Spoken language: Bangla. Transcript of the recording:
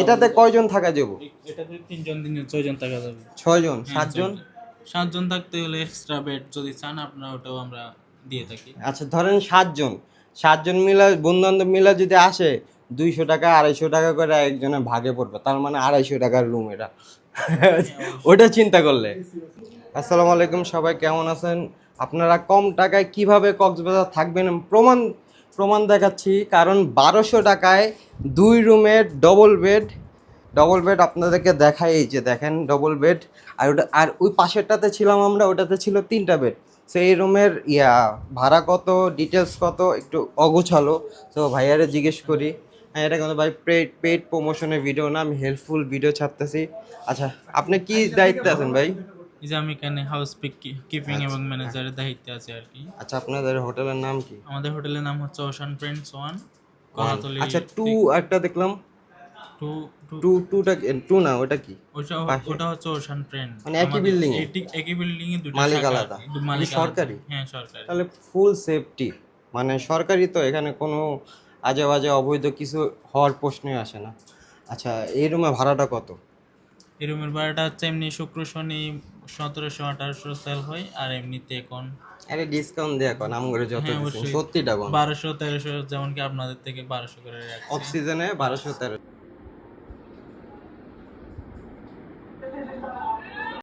এটাতে কয়জন থাকা যাব? এটাতে তিনজন তিনজন ছয়জন থাকা যাবে। ছয়জন? হ্যাঁ, সাতজন? সাতজন। থাকতে হলে এক্সট্রা বেড যদি চান আপনারা ওটাও আমরা দিয়ে থাকি। আচ্ছা ধরেন সাতজন। সাতজন মিলা বন্ধু বান্ধব মিলা যদি আসে দুইশো টাকা আড়াইশো টাকা করে একজনের ভাগে পড়বে। তার মানে আড়াইশো টাকার রুম এটা। ওটা চিন্তা করলে। আসসালামু আলাইকুম সবাই কেমন আছেন? আপনারা কম টাকায় কীভাবে কক্সবাজার থাকবেন? প্রমাণ প্রমাণ দেখাচ্ছি, কারণ বারোশো টাকায় দুই রুমের ডবল বেড ডবল বেড আপনাদেরকে দেখাই, এই যে দেখেন ডবল বেড আর ওটা, আর ওই পাশেরটাতে ছিলাম আমরা, ওটাতে ছিল তিনটা বেড সেই রুমের, ইয়া, ভাড়া কত ডিটেলস কত, একটু অগোছালো। তো ভাইয়ারে জিজ্ঞেস করি হ্যাঁ এটা কিন্তু ভাই পেড পেড প্রমোশনের ভিডিও না, আমি হেল্পফুল ভিডিও ছাড়তেছি। আচ্ছা আপনি কি দায়িত্বে আছেন ভাই? এই যে আমি এখানে হাউস পিক কিপিং এবং ম্যানেজারের দায়িত্বে আছি আর কি। আচ্ছা আপনাদের হোটেলের নাম কি? আমাদের হোটেলের নাম হচ্ছে ওশান ফ্রেন্ডস ওয়ান কলাতলি আচ্ছা টু একটা দেখলাম। টু টু টুটা টু না ওটা কি? ওটা ওটা হচ্ছে ওশান ফ্রেন্ড মানে একই building এ? একই বিল্ডিং এ দুটো মালিক আলাদা? মালিক সরকারি? হ্যাঁ সরকারি। তাহলে ফুল সেফটি মানে সরকারি তো এখানে কোনো আজে বাজে অবৈধ কিছু হওয়ার প্রশ্নই আসে না। আচ্ছা এই রুমে ভাড়াটা কত? এই রুমের ভাড়াটা হচ্ছে এমনি শুক্র শনি সতেরোশো আঠারোশো সেল হয় আর এমনিতে এখন আরে ডিসকাউন্ট দেয়া কোন আম করে যত হ্যাঁ। সত্যিটা কোন বারোশো তেরোশো যেমন কি আপনাদের থেকে বারোশো করে রাখছি অফ সিজনে বারোশো তেরো